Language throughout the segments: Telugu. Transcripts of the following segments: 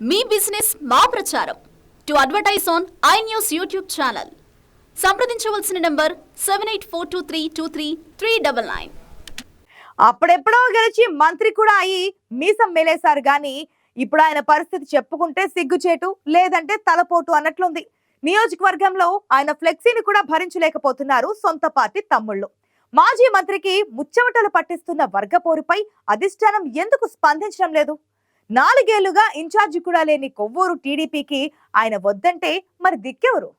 మీ బిజినెస్ మా ప్రచారం. To advertise on I news YouTube channel. సంప్రదించవలసిన number seven eight four two three two three three double nine. అప్పుడెప్పుడో గెలిచి మంత్రి కూడా అయి మీసం మేలేశారు కానీ ఇప్పుడు ఆయన పరిస్థితి చెప్పుకుంటే సిగ్గుచేటు లేదంటే తలపోటు అన్నట్లుంది. నియోజకవర్గంలో ఆయన ఫ్లెక్సీని కూడా భరించలేకపోతున్నారు సొంత పార్టీ తమ్ముళ్ళు. మాజీ మంత్రికి ముచ్చమటలు పట్టిస్తున్న వర్గపోరుపై అధిష్టానం ఎందుకు స్పందించడం లేదు? నాలుగేళ్ళుగా ఇన్ఛార్జి కూడా లేని కొవ్వూరు టీడీపీకి ఆయన వద్దంటే మరి దిక్కెవరు?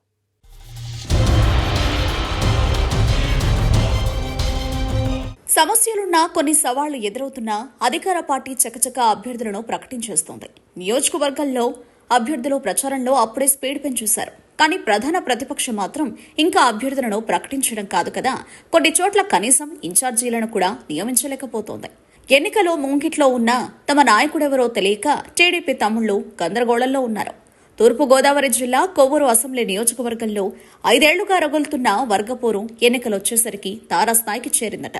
సమస్యలున్నా కొన్ని సవాళ్ళు ఎదురవుతున్నా అధికార పార్టీ చకచక అభ్యర్థులను ప్రకటించేస్తోంది. నియోజకవర్గాల్లో అభ్యర్థులు ప్రచారంలో అప్పుడే స్పీడ్ పెంచేశారు. కానీ ప్రధాన ప్రతిపక్షం మాత్రం ఇంకా అభ్యర్థులను ప్రకటించడం కాదు కదా. కొన్ని చోట్ల కనీసం ఇన్ఛార్జీలను కూడా నియమించలేకపోతోంది. ఎన్నికలో ముంగిట్లో ఉన్న తమ నాయకుడెవరో తెలియక టీడీపీ తమ్ముళ్ళు గందరగోళంలో ఉన్నారు. తూర్పుగోదావరి జిల్లా కొవ్వూరు అసెంబ్లీ నియోజకవర్గంలో ఐదేళ్ళుగా రగులుతున్న వర్గపోరు ఎన్నికలొచ్చేసరికి తారాస్థాయికి చేరిందట.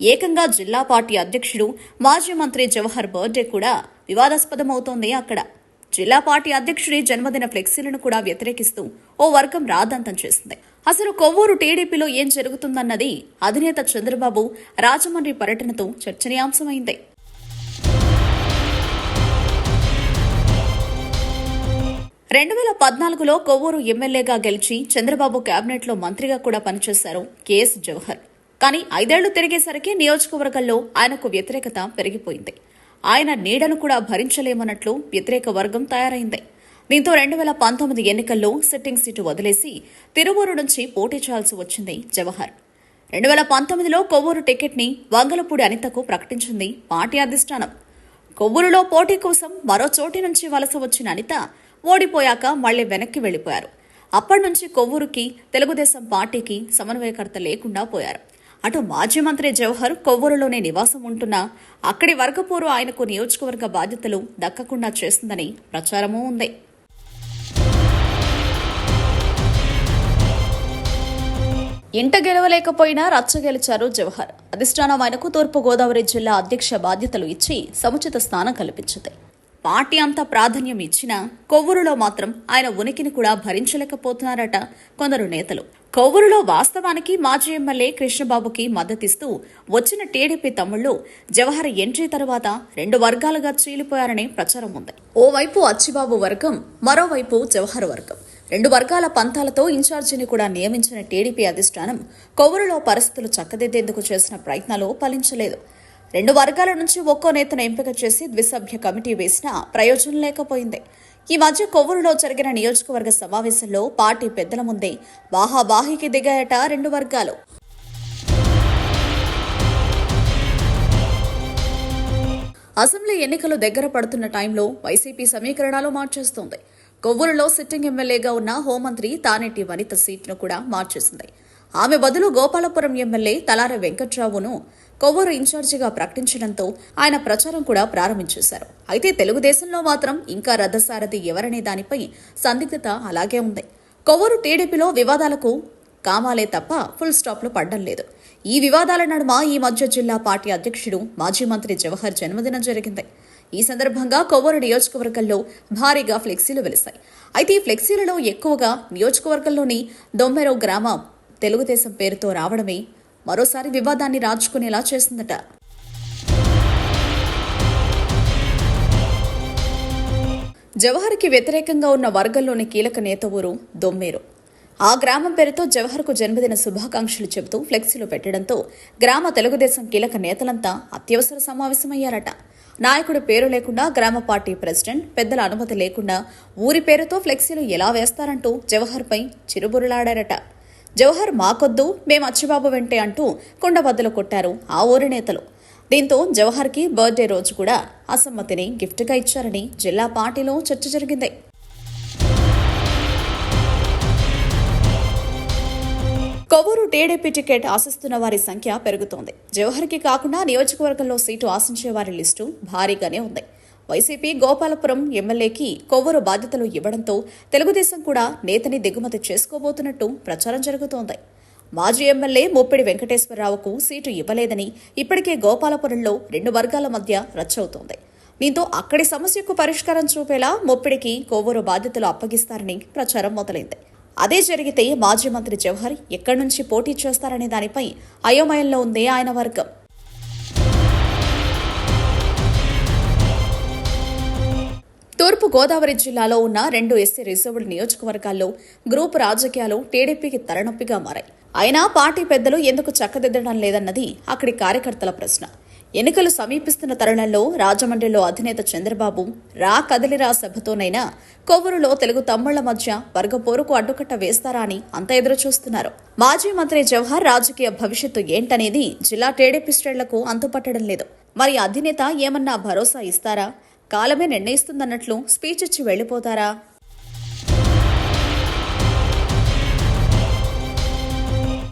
ఏకంగా జిల్లా పార్టీ అధ్యక్షుడు మాజీ మంత్రి జవహర్ బర్త్డే కూడా వివాదాస్పదమవుతోంది అక్కడ. జిల్లా పార్టీ అధ్యక్షుడి జన్మదిన ఫ్లెక్సీలను కూడా వ్యతిరేకిస్తూ ఓ వర్గం రాద్ధాంతం చేసింది. అసలు కొవ్వూరు టీడీపీలో ఏం జరుగుతుందన్నది అధినేత చంద్రబాబు రాజమండ్రి పర్యటనతో చర్చనీయాంశమైంది. రెండు వేల పద్నాలుగులో కొవ్వూరు ఎమ్మెల్యేగా గెలిచి చంద్రబాబు కేబినెట్లో మంత్రిగా కూడా పనిచేశారు కేఎస్ జవహర్. కానీ ఐదేళ్ళు తిరిగేసరికి నియోజకవర్గంలో ఆయనకు వ్యతిరేకత పెరిగిపోయింది. ఆయన నీడను కూడా భరించలేమన్నట్లు వ్యతిరేక వర్గం తయారైంది. దీంతో రెండు వేల పంతొమ్మిది ఎన్నికల్లో సిట్టింగ్ సీటు వదిలేసి తిరువూరు నుంచి పోటీ చేయాల్సి వచ్చింది జవహర్. రెండు వేల పంతొమ్మిదిలో కొవ్వూరు టికెట్ని వంగలపూడి అనితకు ప్రకటించింది పార్టీ అధిష్టానం. కొవ్వూరులో పోటీ కోసం మరో చోటి నుంచి వలస వచ్చిన అనిత ఓడిపోయాక మళ్ళీ వెనక్కి వెళ్ళిపోయారు అప్పటి నుంచి కొవ్వూరుకి తెలుగుదేశం పార్టీకి సమన్వయకర్త లేకుండా పోయారు. అటు మాజీ మంత్రి జవహర్ కొవ్వూరులోనే నివాసం ఉంటున్నా అక్కడి వర్గపోరు ఆయనకు నియోజకవర్గ బాధ్యతలు దక్కకుండా చేస్తుందని ప్రచారమూ ఉంది. ఇంట గెలవలేకపోయినా రచ్చ గెలిచారు జవహర్. అధిష్టానం ఆయనకు తూర్పుగోదావరి జిల్లా అధ్యక్ష బాధ్యతలు ఇచ్చి సముచిత స్థానం కల్పించింది. పార్టీ అంత ప్రాధాన్యం ఇచ్చినా కొవ్వూరులో మాత్రం ఆయన ఉనికిని కూడా భరించలేకపోతున్నారట కొందరు నేతలు. కొవ్వూరులో వాస్తవానికి మాజీ ఎమ్మెల్యే కృష్ణబాబుకి మద్దతిస్తూ వచ్చిన టీడీపీ తమ్ముళ్ళు జవహర్ ఎంట్రీ తర్వాత రెండు వర్గాలుగా చీలిపోయారనే ప్రచారం ఉంది. ఓవైపు అచ్చిబాబు వర్గం మరోవైపు జవహర్ వర్గం. రెండు వర్గాల పంతాలతో ఇన్ఛార్జిని కూడా నియమించిన టీడీపీ అధిష్టానం కొవ్వూరులో పరిస్థితులు చక్కదిద్దేందుకు చేసిన ప్రయత్నాలు ఫలించలేదు. రెండు వర్గాల నుంచి ఒక్కో నేతను ఎంపిక చేసి ద్విసభ్య కమిటీ వేసినా ప్రయోజనం లేకపోయింది. ఈ మధ్య కొవ్వూరులో జరిగిన నియోజకవర్గ సమావేశంలో పార్టీ పెద్దల ముందే బాహాబాహికి దిగాయట రెండు వర్గాలు. అసెంబ్లీ ఎన్నికలు దగ్గర పడుతున్న టైంలో వైసీపీ సమీకరణాలు మార్చేస్తోంది. కొవ్వూరులో సిట్టింగ్ ఎమ్మెల్యేగా ఉన్న హోంమంత్రి తానేటి వనిత సీట్ను కూడా మార్చేసింది. ఆమె బదులు గోపాలపురం ఎమ్మెల్యే తలార వెంకట్రావును కొవ్వూరు ఇన్ఛార్జిగా ప్రకటించడంతో ఆయన ప్రచారం కూడా ప్రారంభించేశారు. అయితే తెలుగుదేశంలో మాత్రం ఇంకా రథసారథి ఎవరనే దానిపై సందిగ్ధత అలాగే ఉంది. కొవ్వూరు టీడీపీలో వివాదాలకు కామాలే తప్ప ఫుల్ స్టాప్లు పడడం లేదు. ఈ వివాదాల నడుమ ఈ మధ్య జిల్లా పార్టీ అధ్యక్షుడు మాజీ మంత్రి జవహర్ జన్మదినం జరిగింది. ఈ సందర్భంగా కొవ్వూరు నియోజకవర్గంలో భారీగా ఫ్లెక్సీలు వెలిశాయి. అయితే ఈ ఫ్లెక్సీలలో ఎక్కువగా నియోజకవర్గంలోని దొమ్మెరో గ్రామం తెలుగుదేశం పేరుతో రావడమే మరోసారి వివాదాన్ని రాజుకునేలా చేసిందట. జవహర్కి వ్యతిరేకంగా ఉన్న వర్గంలోని కీలక నేత ఊరు దొమ్మేరు. ఆ గ్రామం పేరుతో జవహర్కు జన్మదిన శుభాకాంక్షలు చెబుతూ ఫ్లెక్సీలు పెట్టడంతో గ్రామ తెలుగుదేశం కీలక నేతలంతా అత్యవసర సమావేశమయ్యారట. నాయకుడి పేరు లేకుండా గ్రామ పార్టీ ప్రెసిడెంట్ పెద్దల అనుమతి లేకుండా ఊరి పేరుతో ఫ్లెక్సీలు ఎలా వేస్తారంటూ జవహర్పై చిరుబురులాడారట. జవహర్ మాకొద్దు మేము అచ్చిబాబు వెంటే అంటూ కుండబద్దలు కొట్టారు ఆ ఊరి నేతలు. దీంతో జవహర్కి బర్త్డే రోజు కూడా అసమ్మతిని గిఫ్ట్గా ఇచ్చారని జిల్లా పార్టీలో చర్చ జరిగింది. కొవ్వూరు టీడీపీ టికెట్ ఆశిస్తున్న వారి సంఖ్య పెరుగుతోంది. జవహర్కి కాకుండా నియోజకవర్గంలో సీటు ఆశించే వారి లిస్టు భారీగానే ఉంది. వైసీపీ గోపాలపురం ఎమ్మెల్యేకి కొవ్వూరు బాధ్యతలు ఇవ్వడంతో తెలుగుదేశం కూడా నేతని దిగుమతి చేసుకోబోతున్నట్టు ప్రచారం జరుగుతోంది. మాజీ ఎమ్మెల్యే ముప్పిడి వెంకటేశ్వరరావుకు సీటు ఇవ్వలేదని ఇప్పటికే గోపాలపురంలో రెండు వర్గాల మధ్య రచ్చవుతోంది దీంతో అక్కడి సమస్యకు పరిష్కారం చూపేలా ముప్పిడికి కొవ్వూరు బాధ్యతలు అప్పగిస్తారని ప్రచారం మొదలైంది. అదే జరిగితే మాజీ మంత్రి జవహర్ ఎక్కడి నుంచి పోటీ చేస్తారనే దానిపై అయోమయంలో ఉంది ఆయన వర్గం. తూర్పు గోదావరి జిల్లాలో ఉన్న రెండు ఎస్సీ రిజర్వ్డ్ నియోజకవర్గాల్లో గ్రూప్ రాజకీయాలు టీడీపీకి తలనొప్పిగా మారాయి. అయినా పార్టీ పెద్దలు ఎందుకు చక్కదిద్దడం లేదన్నది అక్కడి కార్యకర్తల ప్రశ్న. ఎన్నికలు సమీపిస్తున్న తరుణంలో రాజమండ్రిలో అధినేత చంద్రబాబు రా కదిలిరా సభతోనైనా కొవ్వూరులో తెలుగు తమ్ముళ్ళ మధ్య వర్గపోరుకు అడ్డుకట్ట వేస్తారా అని అంత ఎదురుచూస్తున్నారు. మాజీ మంత్రి జవహర్ రాజకీయ భవిష్యత్తు ఏంటనేది జిల్లా టీడీపీ శ్రేణులకు అంతుపట్టడం లేదు. మరి అధినేత ఏమన్నా భరోసా ఇస్తారా? కాలమే నిర్ణయిస్తుందన్నట్లు స్పీచ్ ఇచ్చి వెళ్ళిపోతారా